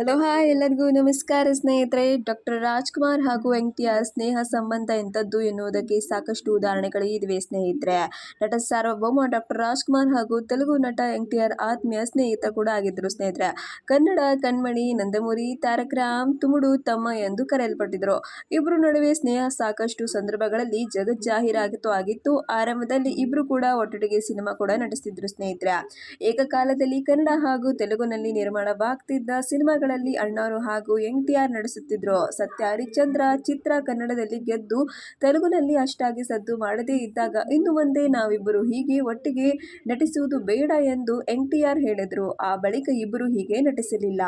Hello, hi ಎಲ್ಲರಿಗೂ ನಮಸ್ಕಾರ ಸ್ನೇಹಿತರೆ. ಡಾಕ್ಟರ್ ರಾಜ್ಕುಮಾರ್ ಹಾಗೂ ವೆಂಕಟಿಯ ಸ್ನೇಹ ಸಂಬಂಧ ಎಂಥದ್ದು ಎನ್ನುವುದಕ್ಕೆ ಸಾಕಷ್ಟು ಉದಾಹರಣೆಗಳು ಇವೆ ಸ್ನೇಹಿತರೆ. ನಟ ಸಾರ್ವಭೌಮ ಡಾಕ್ಟರ್ ರಾಜ್ಕುಮಾರ್ ಹಾಗೂ ತೆಲುಗು ನಟ ಎನ್ ಟಿ ಆರ್ ಆತ್ಮೀಯ ಸ್ನೇಹಿತ ಕೂಡ ಆಗಿದ್ದರು ಸ್ನೇಹಿತರೆ. ಕನ್ನಡ ಕಣ್ಮಣಿ ನಂದಮುರಿ ತಾರಕ ರಾಮ್ ತುಮುಡು, ತಮ್ಮ ಎಂದು ಕರೆಯಲ್ಪಟ್ಟಿದ್ದರು. ಇಬ್ಬರು ನಡುವೆ ಸ್ನೇಹ ಸಾಕಷ್ಟು ಸಂದರ್ಭಗಳಲ್ಲಿ ಜಗಜ್ಜಾಹೀರಾಗಿತ್ತು, ಆಗಿತ್ತು. ಆರಂಭದಲ್ಲಿ ಇಬ್ರು ಕೂಡ ಒಟ್ಟೊಟ್ಟಿಗೆ ಸಿನಿಮಾ ಕೂಡ ನಟಿಸ್ತಿದ್ರು ಸ್ನೇಹಿತರೆ. ಏಕಕಾಲದಲ್ಲಿ ಕನ್ನಡ ಹಾಗೂ ತೆಲುಗುನಲ್ಲಿ ನಿರ್ಮಾಣವಾಗ್ತಿದ್ದ ಸಿನಿಮಾಗಳ ಚಿತ್ರಗಳಲ್ಲಿ ಅಣ್ಣಾರು ಹಾಗೂ N T R ನಡೆಸುತ್ತಿದ್ರು Satya Harishchandra ಚಿತ್ರ ಕನ್ನಡದಲ್ಲಿ ಗೆದ್ದು ತೆಲುಗುನಲ್ಲಿ ಅಷ್ಟಾಗಿ ಸದ್ದು ಮಾಡದೇ ಇದ್ದಾಗ ಇನ್ನು ಮುಂದೆ ನಾವಿಬ್ಬರು ಹೀಗೆ ಒಟ್ಟಿಗೆ ನಟಿಸುವುದು ಬೇಡ ಎಂದು ಎನ್ ಟಿ ಆರ್ ಹೇಳಿದರು. ಆ ಬಳಿಕ ಇಬ್ಬರು ಹೀಗೆ ನಟಿಸಲಿಲ್ಲ.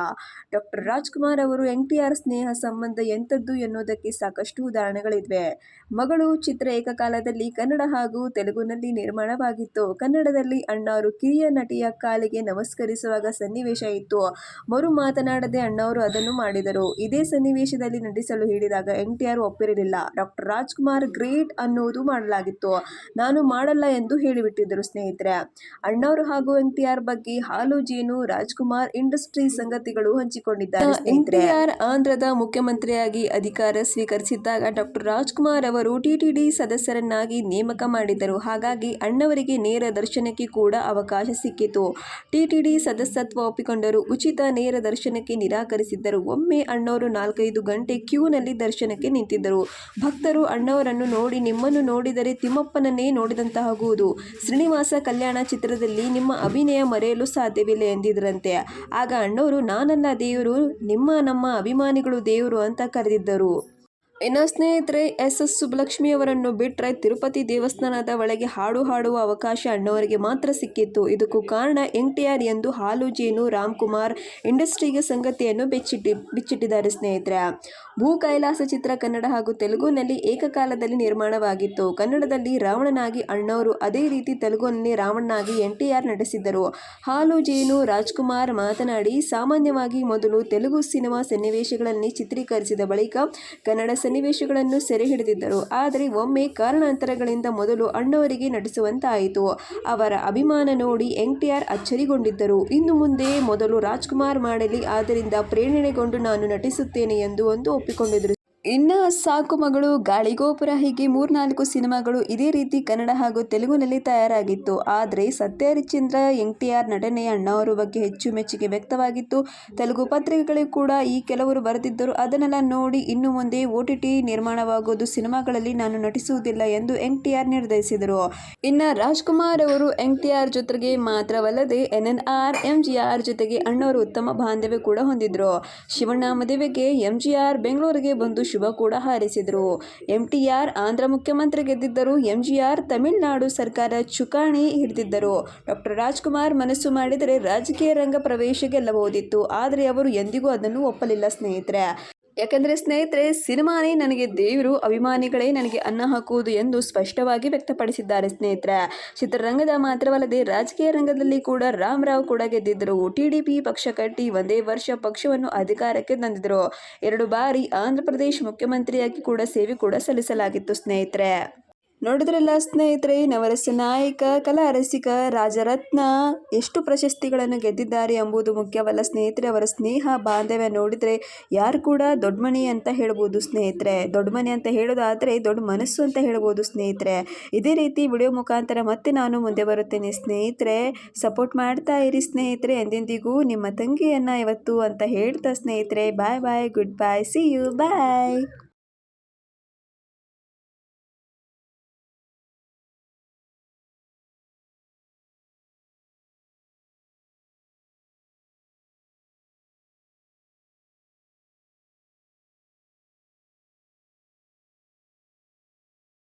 ಡಾಕ್ಟರ್ ರಾಜ್ಕುಮಾರ್ ಅವರು ಎನ್ ಟಿ ಆರ್ ಸ್ನೇಹ ಸಂಬಂಧ ಎಂಥದ್ದು ಎನ್ನುವುದಕ್ಕೆ ಸಾಕಷ್ಟು ಉದಾಹರಣೆಗಳಿವೆ ಮಗಳು ಚಿತ್ರ ಏಕಕಾಲದಲ್ಲಿ ಕನ್ನಡ ಹಾಗೂ ತೆಲುಗುನಲ್ಲಿ ನಿರ್ಮಾಣವಾಗಿತ್ತು. ಕನ್ನಡದಲ್ಲಿ ಅಣ್ಣಾರು ಕಿರಿಯ ನಟಿಯ ಕಾಲಿಗೆ ನಮಸ್ಕರಿಸುವಾಗ ಸನ್ನಿವೇಶ ಇತ್ತು. ಮರು ಮಾತನಾಡದೆ ಅಣ್ಣವರು ಅದನ್ನು ಮಾಡಿದರು. ಇದೇ ಸನ್ನಿವೇಶದಲ್ಲಿ ನಟಿಸಲು ಹೇಳಿದಾಗ ಎನ್ ಟಿ ಆರ್ ಒಪ್ಪಿರಲಿಲ್ಲ. ಡಾಕ್ಟರ್ ರಾಜ್ಕುಮಾರ್ ಗ್ರೇಟ್ ಅನ್ನುವುದು ಮಾಡಲಾಗಿತ್ತು. ನಾನು ಮಾಡಲ್ಲ ಎಂದು ಹೇಳಿಬಿಟ್ಟಿದ್ದರು ಸ್ನೇಹಿತರೆ. ಅಣ್ಣವರು ಹಾಗೂ ಎನ್ ಟಿ ಆರ್ ಬಗ್ಗೆ ಹಾಲು, ಜೇನು, ರಾಜ್ಕುಮಾರ್ ಇಂಡಸ್ಟ್ರಿ ಸಂಗತಿಗಳು ಹಂಚಿಕೊಂಡಿದ್ದಾರೆ ಎನ್ ಟಿ ಆರ್ ಆಂಧ್ರದ ಮುಖ್ಯಮಂತ್ರಿಯಾಗಿ ಅಧಿಕಾರ ಸ್ವೀಕರಿಸಿದ್ದಾಗ ಡಾಕ್ಟರ್ ರಾಜ್ಕುಮಾರ್ ಅವರು ಟಿಟಿಡಿ ಸದಸ್ಯರನ್ನಾಗಿ ನೇಮಕ ಮಾಡಿದರು ಹಾಗಾಗಿ ಅಣ್ಣವರಿಗೆ ನೇರ ದರ್ಶನಕ್ಕೆ ಕೂಡ ಅವಕಾಶ ಸಿಕ್ಕಿತು. ಟಿಟಿಡಿ ಸದಸ್ಯತ್ವ ಒಪ್ಪಿಕೊಂಡರು. ಉಚಿತ ನೇರ ದರ್ಶನಕ್ಕೆ ನಿರಾಕರಿಸಿದ್ದರು. ಒಮ್ಮೆ ಅಣ್ಣವರು ನಾಲ್ಕೈದು ಗಂಟೆ ಕ್ಯೂನಲ್ಲಿ ದರ್ಶನಕ್ಕೆ ನಿಂತಿದ್ದರು. ಭಕ್ತರು ಅಣ್ಣವರನ್ನು ನೋಡಿ, ನಿಮ್ಮನ್ನು ನೋಡಿದರೆ ತಿಮ್ಮಪ್ಪನನ್ನೇ ನೋಡಿದಂತಾಗುವುದು. ಶ್ರೀನಿವಾಸ ಕಲ್ಯಾಣ ಚಿತ್ರದಲ್ಲಿ ನಿಮ್ಮ ಅಭಿನಯ ಮರೆಯಲು ಸಾಧ್ಯವಿಲ್ಲ ಎಂದಿದ್ದರಂತೆ ಆಗ ಅಣ್ಣವರು ನಾನಲ್ಲ ದೇವರು, ನಿಮ್ಮ ನಮ್ಮ ಅಭಿಮಾನಿಗಳು ದೇವರು ಅಂತ ಕರೆದಿದ್ದರು. ಇನ್ನು ಸ್ನೇಹಿತರೆ, ಎಸ್. ಎಸ್. ಸುಬ್ಬಲಕ್ಷ್ಮಿಯವರನ್ನು ಬಿಟ್ಟರೆ ತಿರುಪತಿ ದೇವಸ್ಥಾನದ ಒಳಗೆ ಹಾಡು ಹಾಡುವ ಅವಕಾಶ ಅಣ್ಣವರಿಗೆ ಮಾತ್ರ ಸಿಕ್ಕಿತ್ತು. ಇದಕ್ಕೂ ಕಾರಣ ಎನ್ ಟಿ ಆರ್ ಎಂದು ಹಾಲು, ಜೇನು ರಾಮ್ಕುಮಾರ್ ಇಂಡಸ್ಟ್ರಿಗೆ ಸಂಗತಿಯನ್ನು ಬೆಚ್ಚಿಟ್ಟಿ, ಬಿಚ್ಚಿಟ್ಟಿದ್ದಾರೆ ಸ್ನೇಹಿತರೆ. ಭೂ ಕೈಲಾಸ ಚಿತ್ರ ಕನ್ನಡ ಹಾಗೂ ತೆಲುಗುನಲ್ಲಿ ಏಕಕಾಲದಲ್ಲಿ ನಿರ್ಮಾಣವಾಗಿತ್ತು. ಕನ್ನಡದಲ್ಲಿ ರಾವಣನಾಗಿ ಅಣ್ಣವರು ಅದೇ ರೀತಿ ತೆಲುಗುನಲ್ಲಿ ರಾವಣನಾಗಿ ಎನ್ ಟಿ ಆರ್ ನಟಿಸಿದ್ದರು ಹಾಲು, ಜೇನು, ರಾಜ್ಕುಮಾರ್ ಮಾತನಾಡಿ, ಸಾಮಾನ್ಯವಾಗಿ ಮೊದಲು ತೆಲುಗು ಸಿನಿಮಾ ಸನ್ನಿವೇಶಗಳಲ್ಲಿ ಚಿತ್ರೀಕರಿಸಿದ ಬಳಿಕ ಕನ್ನಡ ಸನ್ನಿವೇಶಗಳನ್ನು ಸೆರೆ ಹಿಡಿದಿದ್ದರು ಆದರೆ ಒಮ್ಮೆ ಕಾರಣಾಂತರಗಳಿಂದ ಮೊದಲು ಅಣ್ಣವರಿಗೆ ನಟಿಸುವಂತಾಯಿತು ಅವರ ಅಭಿಮಾನ ನೋಡಿ ಎನ್ ಟಿ ಆರ್ ಅಚ್ಚರಿಗೊಂಡಿದ್ದರು. ಇನ್ನು ಮುಂದೆ ಮೊದಲು ರಾಜ್ಕುಮಾರ್ ಮಾಡಲಿ, ಆದ್ದರಿಂದ ಪ್ರೇರಣೆಗೊಂಡು ನಾನು ನಟಿಸುತ್ತೇನೆ ಎಂದು ಒಂದು ಒಪ್ಪಿಕೊಂಡಿದ್ದರು ಇನ್ನು ಸಾಕು ಮಗಳು ಗಾಳಿಗೋಪುರ ಹೀಗೆ ಮೂರ್ನಾಲ್ಕು ಸಿನಿಮಾಗಳು ಇದೇ ರೀತಿ ಕನ್ನಡ ಹಾಗೂ ತೆಲುಗುನಲ್ಲಿ ತಯಾರಾಗಿತ್ತು. ಆದರೆ Satya Harishchandra, N T R ನಟನೆಯ ಅಣ್ಣಾವರ ಬಗ್ಗೆ ಹೆಚ್ಚು ಮೆಚ್ಚುಗೆ ವ್ಯಕ್ತವಾಗಿತ್ತು. ತೆಲುಗು ಪತ್ರಿಕೆಗಳು ಕೂಡ ಈ ಕೆಲವರು ಬರೆದಿದ್ದರು. ಅದನ್ನೆಲ್ಲ ನೋಡಿ ಇನ್ನು ಮುಂದೆ ಒ ಟಿ ಟಿ ನಿರ್ಮಾಣವಾಗುವುದು ಸಿನಿಮಾಗಳಲ್ಲಿ ನಾನು ನಟಿಸುವುದಿಲ್ಲ ಎಂದು ಎನ್ ಟಿ ಆರ್ ನಿರ್ಧರಿಸಿದರು ಇನ್ನು ರಾಜ್ಕುಮಾರ್ ಅವರು ಎನ್ ಟಿ ಆರ್ ಜೊತೆಗೆ ಮಾತ್ರವಲ್ಲದೆ N N R, M G R ಜೊತೆಗೆ ಅಣ್ಣವರು ಉತ್ತಮ ಬಾಂಧವ್ಯ ಕೂಡ ಹೊಂದಿದ್ರು. ಶಿವಣ್ಣ ಮದುವೆಗೆ ಎಂ ಜಿ ಆರ್ ಬೆಂಗಳೂರಿಗೆ ಬಂದು ಶುಭ ಕೂಡ ಹಾರೈಸಿದರು. ಆರ್ ಆಂಧ್ರ ಮುಖ್ಯಮಂತ್ರಿ ಗೆದ್ದಿದ್ದರು ಎಂಜಿಆರ್ ತಮಿಳುನಾಡು ಸರ್ಕಾರ ಚುಕಾಣಿ ಹಿಡಿದಿದ್ದರು. ಡಾಕ್ಟರ್ ರಾಜ್ಕುಮಾರ್ ಮನಸ್ಸು ಮಾಡಿದರೆ ರಾಜಕೀಯ ರಂಗ ಪ್ರವೇಶ ಗೆಲ್ಲಬಹುದಿತ್ತು. ಆದರೆ ಅವರು ಎಂದಿಗೂ ಅದನ್ನು ಒಪ್ಪಲಿಲ್ಲ ಸ್ನೇಹಿತರೆ. ಯಾಕಂದರೆ ಸ್ನೇಹಿತರೆ, ಸಿನಿಮಾನೇ ನನಗೆ ದೇವರು, ಅಭಿಮಾನಿಗಳೇ ನನಗೆ ಅನ್ನ ಹಾಕುವುದು ಎಂದು ಸ್ಪಷ್ಟವಾಗಿ ವ್ಯಕ್ತಪಡಿಸಿದ್ದಾರೆ ಸ್ನೇಹಿತರೆ. ಚಿತ್ರರಂಗದ ಮಾತ್ರವಲ್ಲದೆ ರಾಜಕೀಯ ರಂಗದಲ್ಲಿ ಕೂಡ ರಾಮರಾವ್ ಕೂಡ ಗೆದ್ದಿದ್ದರು. ಟಿ ಡಿ ಪಿ ಪಕ್ಷ ಕಟ್ಟಿ ಒಂದೇ ವರ್ಷ ಪಕ್ಷವನ್ನು ಅಧಿಕಾರಕ್ಕೆ ತಂದಿದ್ದರು. ಎರಡು ಬಾರಿ ಆಂಧ್ರ ಪ್ರದೇಶ ಮುಖ್ಯಮಂತ್ರಿಯಾಗಿ ಕೂಡ ಸೇವೆ ಕೂಡ ಸಲ್ಲಿಸಲಾಗಿತ್ತು ಸ್ನೇಹಿತರೆ. ನೋಡಿದ್ರಲ್ಲ ಸ್ನೇಹಿತರೆ, ನವರಸ ನಾಯಕ, ಕಲಾ ರಸಿಕ, ರಾಜರತ್ನ, ಎಷ್ಟು ಪ್ರಶಸ್ತಿಗಳನ್ನು ಗೆದ್ದಿದ್ದಾರೆ ಎಂಬುದು ಮುಖ್ಯವಲ್ಲ ಸ್ನೇಹಿತರೆ. ಅವರ ಸ್ನೇಹ, ಬಾಂಧವ್ಯ ನೋಡಿದರೆ ಯಾರು ಕೂಡ ದೊಡ್ಡಮನಿ ಅಂತ ಹೇಳ್ಬೋದು ಸ್ನೇಹಿತರೆ. ದೊಡ್ಡಮನಿ ಅಂತ ಹೇಳೋದಾದರೆ ದೊಡ್ಡ ಮನಸ್ಸು ಅಂತ ಹೇಳ್ಬೋದು ಸ್ನೇಹಿತರೆ. ಇದೇ ರೀತಿ ವಿಡಿಯೋ ಮುಖಾಂತರ ಮತ್ತೆ ನಾನು ಮುಂದೆ ಬರುತ್ತೇನೆ. ಸ್ನೇಹಿತರೆ, ಸಪೋರ್ಟ್ ಮಾಡ್ತಾ ಇರಿ ಸ್ನೇಹಿತರೆ. ಎಂದೆಂದಿಗೂ ನಿಮ್ಮ ತಂಗಿಯನ್ನು ಇವತ್ತು ಅಂತ ಹೇಳ್ತಾ ಸ್ನೇಹಿತರೆ. Bye bye, good bye see you bye